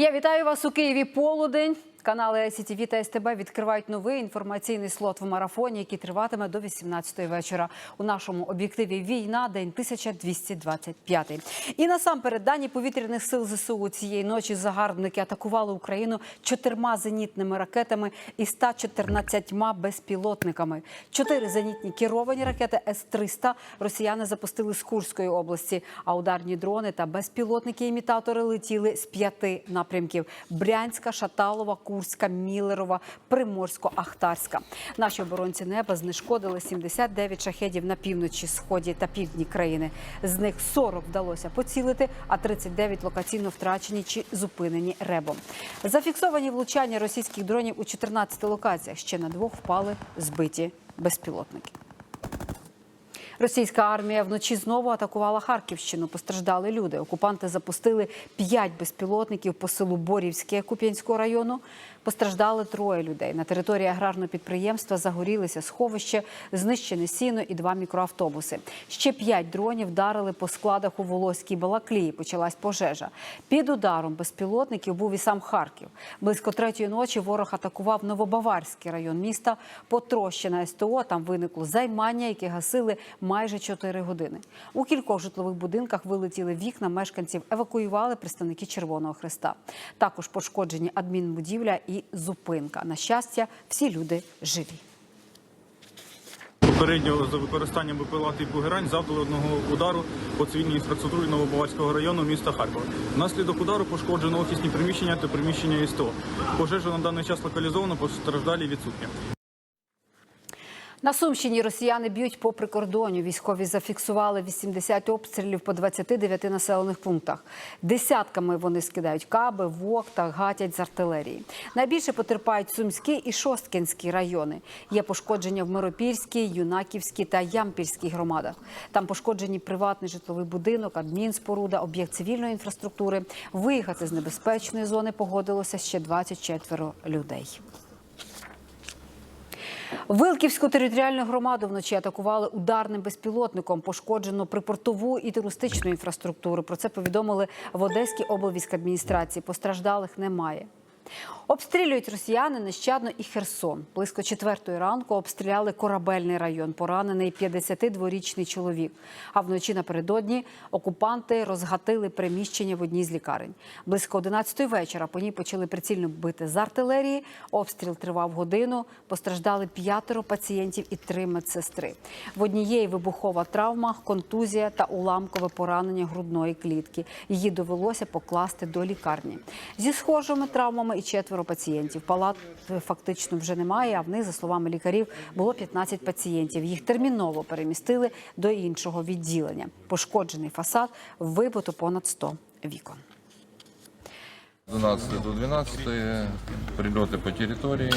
Я вітаю вас у Києві. Полудень. Канали СІТВ та СТБ відкривають новий інформаційний слот в марафоні, який триватиме до 18-ї вечора. У нашому об'єктиві війна, день 1225. І насамперед дані повітряних сил ЗСУ цієї ночі загарбники атакували Україну чотирма зенітними ракетами і 114 безпілотниками. Чотири зенітні керовані ракети С-300 росіяни запустили з Курської області, а ударні дрони та безпілотники-імітатори летіли з п'яти напрямків: Брянська, Шаталова, Курська, Мілерова, Приморсько-Ахтарська. Наші оборонці неба знешкодили 79 шахедів на півночі, сході та півдні країни. З них 40 вдалося поцілити, а 39 локаційно втрачені чи зупинені ребом. Зафіксовані влучання російських дронів у 14 локаціях. Ще на двох впали збиті безпілотники. Російська армія вночі знову атакувала Харківщину. Постраждали люди. Окупанти запустили п'ять безпілотників по селу Борівське Куп'янського району. Постраждали троє людей. На території аграрного підприємства загорілися сховище, знищене сіно і два мікроавтобуси. Ще п'ять дронів вдарили по складах у Волоській Балаклії. Почалась пожежа. Під ударом безпілотників був і сам Харків. Близько третьої ночі ворог атакував Новобаварський район міста. Потрощена СТО. Там виникло займання, яке гасили майже 4 години. У кількох житлових будинках вилетіли вікна. Мешканців евакуювали представники Червоного Хреста. Також пошкоджені адмінбудівля і зупинка. На щастя, всі люди живі. Попередньо за використанням БПЛА типу «Герань» завдали одного удару по цивільній інфраструктурі Новобаварського району міста Харкова. Внаслідок удару пошкоджено офісні приміщення та приміщення СТО. Пожежа на даний час локалізовано, постраждалі відсутні. На Сумщині росіяни б'ють по прикордонню. Військові зафіксували 80 обстрілів по 29 населених пунктах. Десятками вони скидають каби, вок та гатять з артилерії. Найбільше потерпають Сумський і Шосткінський райони. Є пошкодження в Миропільській, Юнаківській та Ямпільській громадах. Там пошкоджені приватний житловий будинок, адмінспоруда, об'єкт цивільної інфраструктури. Виїхати з небезпечної зони погодилося ще 24 людей. Вилківську територіальну громаду вночі атакували ударним безпілотником. Пошкоджено припортову і туристичну інфраструктуру. Про це повідомили в Одеській облвійськадміністрації. Постраждалих немає. Обстрілюють росіяни нещадно і Херсон. Близько четвертої ранку обстріляли корабельний район. Поранений 52-річний чоловік. А вночі напередодні окупанти розгатили приміщення в одній з лікарень. Близько 11 вечора по ній почали прицільно бити з артилерії. Обстріл тривав годину. Постраждали п'ятеро пацієнтів і три медсестри. В однієї вибухова травма, контузія та уламкове поранення грудної клітки. Її довелося покласти до лікарні. Зі схожими травмами і четверо пацієнтів. Палат фактично вже немає. А в них, за словами лікарів, було 15 пацієнтів. Їх терміново перемістили до іншого відділення. Пошкоджений фасад вибито понад 100 вікон. 12 до 12 прильоти по території,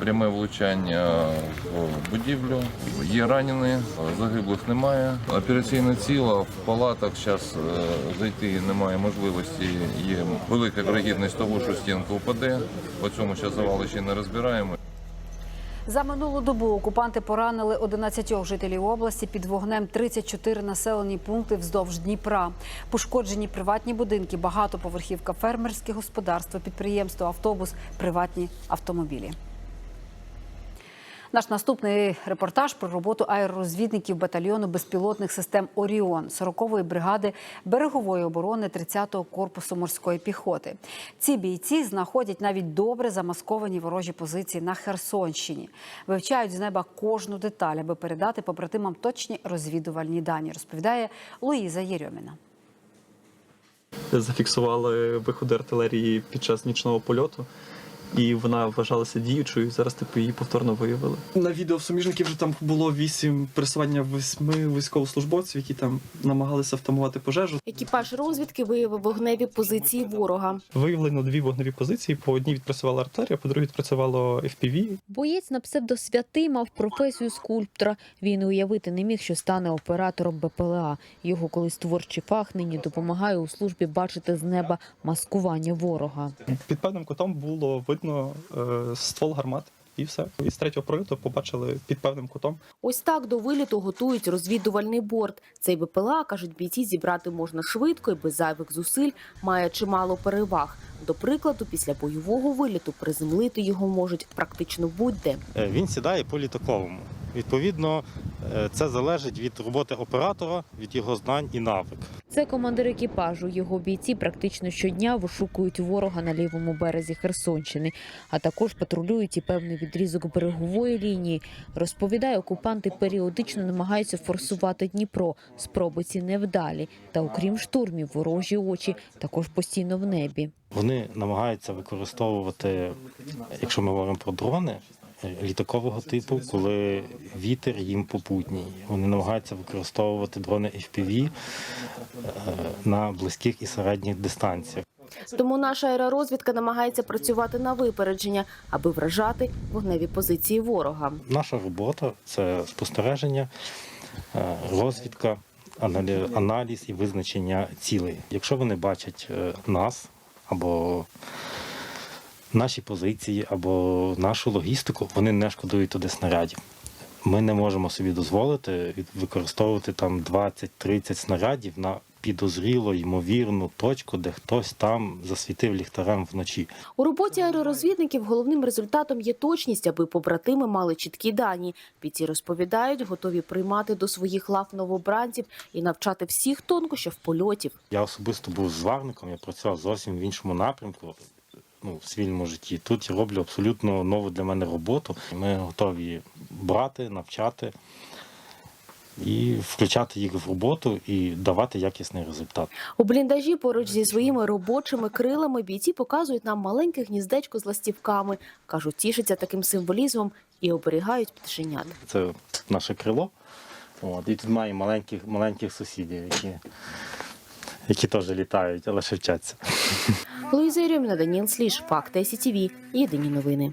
пряме влучання в будівлю. Є ранені, загиблих немає. Операційне ціло в палатах зараз зайти немає можливості. Є велика вірогідність того, що стінка впаде. По цьому зараз завали ще не розбираємо. За минулу добу окупанти поранили 11 жителів області під вогнем 34 населені пункти вздовж Дніпра. Пошкоджені приватні будинки, багатоповерхівка, фермерське господарство, підприємство, автобус, приватні автомобілі. Наш наступний репортаж про роботу аеророзвідників батальйону безпілотних систем Оріон 40-ї бригади берегової оборони 30-го корпусу морської піхоти. Ці бійці знаходять навіть добре замасковані ворожі позиції на Херсонщині, вивчають з неба кожну деталь, аби передати побратимам точні розвідувальні дані. Розповідає Луїза Єрьоміна. зафіксували виходи артилерії під час нічного польоту, і вона вважалася діючою. Зараз типу її повторно виявили. На відео в суміжників вже там було вісім пересування восьми військовослужбовців, які там намагалися втамувати пожежу. Екіпаж розвідки виявив вогневі позиції ворога. Виявлено дві вогневі позиції. По одній відпрацювала артилерія, по другій відпрацювало FPV. Боєць на псевдосвятий мав професію скульптора. Він уявити не міг, що стане оператором БПЛА. Його колись творчий фах нині допомагає у службі бачити з неба маскування ворога. Під певним кутом було видно е, ствол гармат. І все. із третього прольоту побачили під певним кутом. Ось так до виліту готують розвідувальний борт. Цей БПЛА, кажуть бійці, зібрати можна швидко і без зайвих зусиль, має чимало переваг. До прикладу, після бойового виліту приземлити його можуть практично будь-де. Е, він сідає по літаковому. Відповідно, е, це залежить від роботи оператора, від його знань і навик. Це командир екіпажу. Його бійці практично щодня вишукують ворога на лівому березі Херсонщини, а також патрулюють і певний відрізок берегової лінії. Розповідає, окупанти періодично намагаються форсувати Дніпро. Спроби ці невдалі. Та окрім штурмів, ворожі очі також постійно в небі. Вони намагаються використовувати, якщо ми говоримо про дрони літакового типу, коли вітер їм попутній. Вони намагаються використовувати дрони FPV е, на близьких і середніх дистанціях. Тому наша аеророзвідка намагається працювати на випередження, аби вражати вогневі позиції ворога. Наша робота це спостереження, е, розвідка, аналі- аналіз і визначення цілей. Якщо вони бачать е, нас або наші позиції, або нашу логістику, вони не шкодують туди снарядів. Ми не можемо собі дозволити використовувати там 20-30 снарядів на підозріло ймовірну точку, де хтось там засвітив ліхтарем вночі. У роботі аеророзвідників головним результатом є точність, аби побратими мали чіткі дані. Бійці розповідають, готові приймати до своїх лав новобранців і навчати всіх тонкощів польотів. Я особисто був зварником, я працював зовсім в іншому напрямку. Ну, в цивільному житті. Тут я роблю абсолютно нову для мене роботу. Ми готові брати, навчати і включати їх в роботу і давати якісний результат. У бліндажі поруч зі своїми робочими крилами бійці показують нам маленьке гніздечко з ластівками. Кажуть, тішаться таким символізмом і оберігають пташенят. Це наше крило. От, і тут має маленьких, маленьких сусідів, які, які теж літають, але ще вчаться. Луїза Єрьоміна, Даніл Сліж, Факти СІТІВІ. Єдині новини.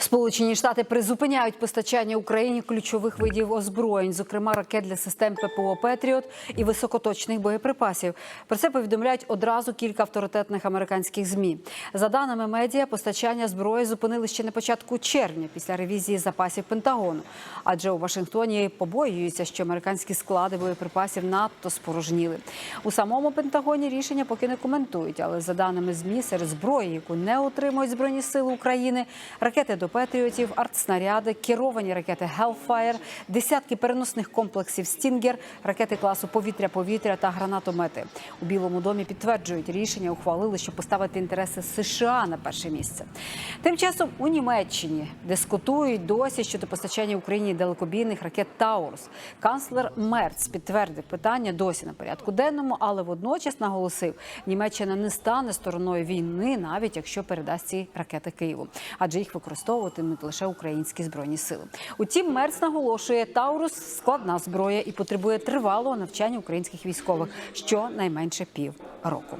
Сполучені Штати призупиняють постачання Україні ключових видів озброєнь, зокрема ракет для систем ППО Петріот і високоточних боєприпасів. Про це повідомляють одразу кілька авторитетних американських змі. За даними медіа, постачання зброї зупинили ще на початку червня після ревізії запасів Пентагону. Адже у Вашингтоні побоюються, що американські склади боєприпасів надто спорожніли. У самому Пентагоні рішення поки не коментують, але за даними змі, серед зброї, яку не отримують збройні сили України, ракети до Петріотів, артснаряди, керовані ракети Hellfire, десятки переносних комплексів Стінгер, ракети класу повітря-повітря та гранатомети. У Білому домі підтверджують рішення, ухвалили, щоб поставити інтереси США на перше місце. Тим часом у Німеччині дискутують досі щодо постачання Україні далекобійних ракет Таурус. Канцлер Мерц підтвердив питання досі на порядку денному, але водночас наголосив, Німеччина не стане стороною війни, навіть якщо передасть ці ракети Києву, адже їх використовуватимуть лише українські збройні сили. Утім, Мерц наголошує, Таурус складна зброя і потребує тривалого навчання українських військових, щонайменше пів року.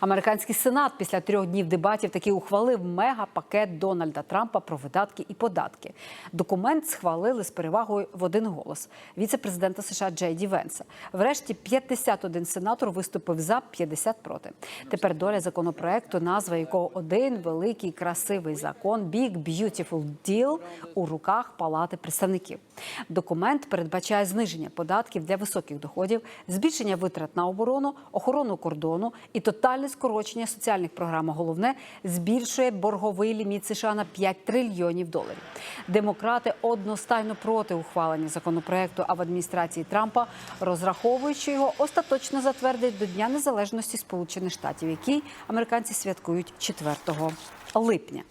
Американський сенат після трьох днів дебатів таки ухвалив мегапакет Дональда Трампа про видатки і податки. Документ схвалили з перевагою в один голос віце-президента США Джей Ді Венса. Врешті 51 сенатор виступив за 50 проти. Тепер доля законопроекту, назва якого один великий красивий закон Big Beautiful Deal у руках Палати представників. Документ передбачає зниження податків для високих доходів, збільшення витрат на оборону, охорону кордону і тотальне скорочення соціальних програм. А Головне збільшує борговий ліміт США на 5 трильйонів доларів. Демократи одностайно проти ухвалення законопроекту, а в адміністрації Трампа розраховують, що його остаточно затвердять до Дня Незалежності Сполучених Штатів, який американці святкують 4 липня.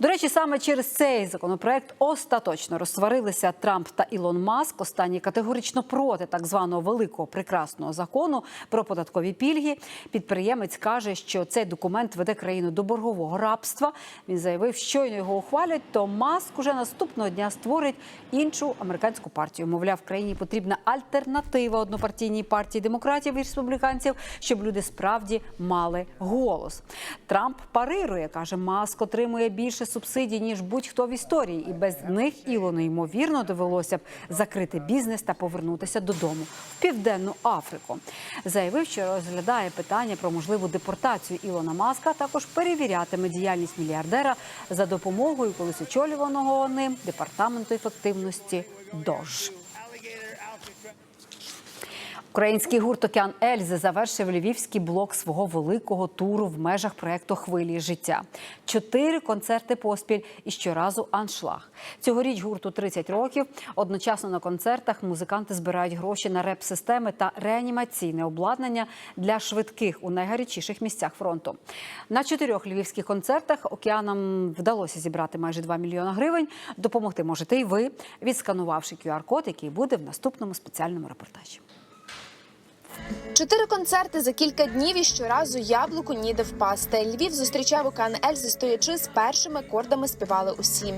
До речі, саме через цей законопроект остаточно розсварилися Трамп та Ілон Маск. Останній категорично проти так званого великого прекрасного закону про податкові пільги. Підприємець каже, що цей документ веде країну до боргового рабства. Він заявив, щойно його ухвалять, то Маск уже наступного дня створить іншу американську партію. Мовляв, країні потрібна альтернатива однопартійній партії демократів і республіканців, щоб люди справді мали голос. Трамп парирує, каже, Маск отримує більше субсидій ніж будь-хто в історії, і без них Ілону ймовірно довелося б закрити бізнес та повернутися додому в південну Африку. Заявив, що розглядає питання про можливу депортацію Ілона Маска. Також перевірятиме діяльність мільярдера за допомогою колись очолюваного ним департаменту ефективності ДОЖ. Український гурт Океан Ельзи завершив львівський блок свого великого туру в межах проекту Хвилі життя. Чотири концерти поспіль і щоразу аншлаг. Цьогоріч гурту 30 років. Одночасно на концертах музиканти збирають гроші на реп-системи та реанімаційне обладнання для швидких у найгарячіших місцях фронту. На чотирьох львівських концертах океанам вдалося зібрати майже 2 мільйона гривень. Допомогти можете і ви, відсканувавши QR-код, який буде в наступному спеціальному репортажі. Чотири концерти за кілька днів і щоразу яблуку ніде впасти. Львів зустрічав океан Ельзи, стоячи з першими акордами співали усі.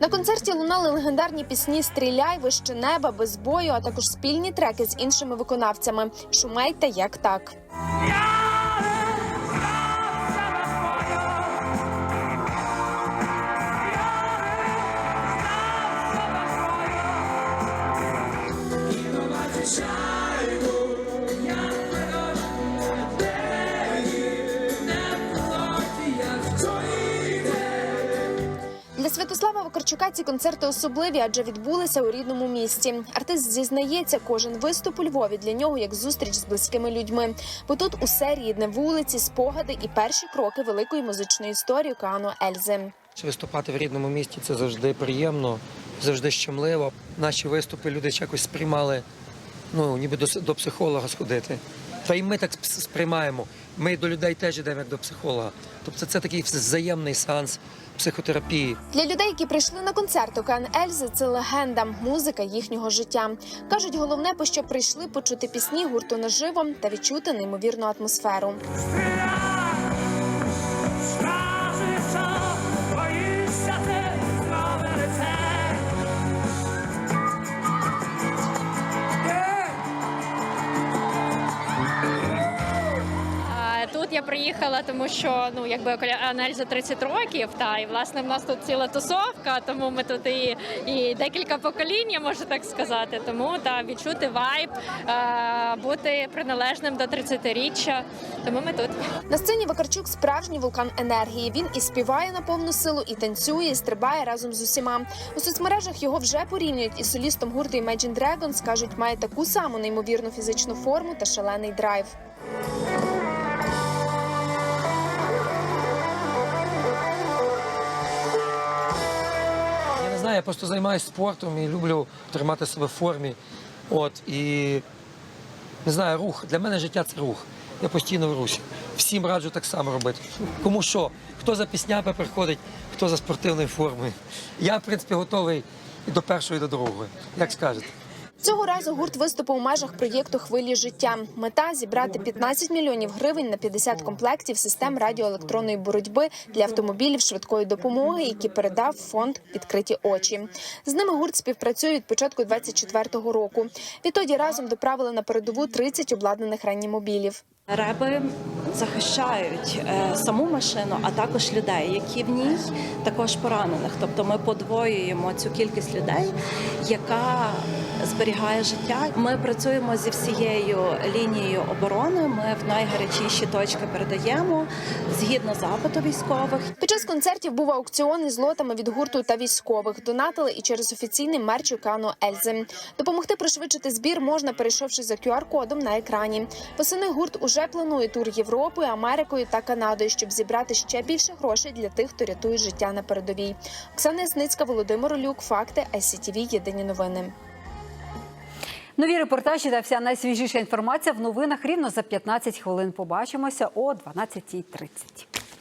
На концерті лунали легендарні пісні Стріляй, вище неба, без бою, а також спільні треки з іншими виконавцями Шумей та як так. Для Святослава Вакарчука ці концерти особливі, адже відбулися у рідному місті. Артист зізнається, кожен виступ у Львові для нього як зустріч з близькими людьми. Бо тут усе рідне вулиці, спогади і перші кроки великої музичної історії океану Ельзи. Виступати в рідному місті це завжди приємно, завжди щемливо. Наші виступи люди якось сприймали, ну ніби до, до психолога сходити. Та й ми так сприймаємо. Ми до людей теж йдемо як до психолога. Тобто це такий взаємний сеанс психотерапії. Для людей, які прийшли на концерт океан Ельзи, це легенда, музика їхнього життя. кажуть, головне, по що прийшли почути пісні гурту наживо та відчути неймовірну атмосферу. Приїхала, тому що ну якби аналізу 30 років. Та і власне в нас тут ціла тусовка, тому ми тут і, і декілька поколінь, я можу так сказати. Тому та відчути вайб, е, бути приналежним до 30-річчя. Тому ми тут. На сцені Вакарчук справжній вулкан енергії. Він і співає на повну силу, і танцює, і стрибає разом з усіма. У соцмережах його вже порівнюють із солістом гурту Imagine Dragons. кажуть, має таку саму неймовірну фізичну форму та шалений драйв. Я просто займаюся спортом і люблю тримати себе в формі. От і не знаю, рух. Для мене життя це рух. Я постійно в русі. Всім раджу так само робити. Кому що? Хто за піснями приходить, хто за спортивною формою. Я, в принципі, готовий і до першої, і до другої. Як скажете. Цього разу гурт виступив у межах проєкту Хвилі життя. Мета зібрати 15 мільйонів гривень на 50 комплектів систем радіоелектронної боротьби для автомобілів швидкої допомоги, які передав фонд відкриті очі. З ними гурт співпрацює від початку 24-го року. Відтоді разом доправили на передову 30 обладнаних реанімобілів. Реби захищають е, саму машину, а також людей, які в ній також поранених. Тобто ми подвоюємо цю кількість людей, яка зберігає життя. Ми працюємо зі всією лінією оборони. Ми в найгарячіші точки передаємо згідно запиту військових. Під час концертів був аукціон із лотами від гурту та військових. Донатили і через офіційний мерч Океану Ельзи. Допомогти пришвидшити збір можна, перейшовши за QR-кодом на екрані. Восени гурт уже планує тур Європою, Америкою та Канадою, щоб зібрати ще більше грошей для тих, хто рятує життя на передовій. Оксана Ясницька, Володимир Олюк, факти ICTV, Єдині новини. Нові репортажі та вся найсвіжіша інформація в новинах рівно за 15 хвилин. Побачимося о 12.30.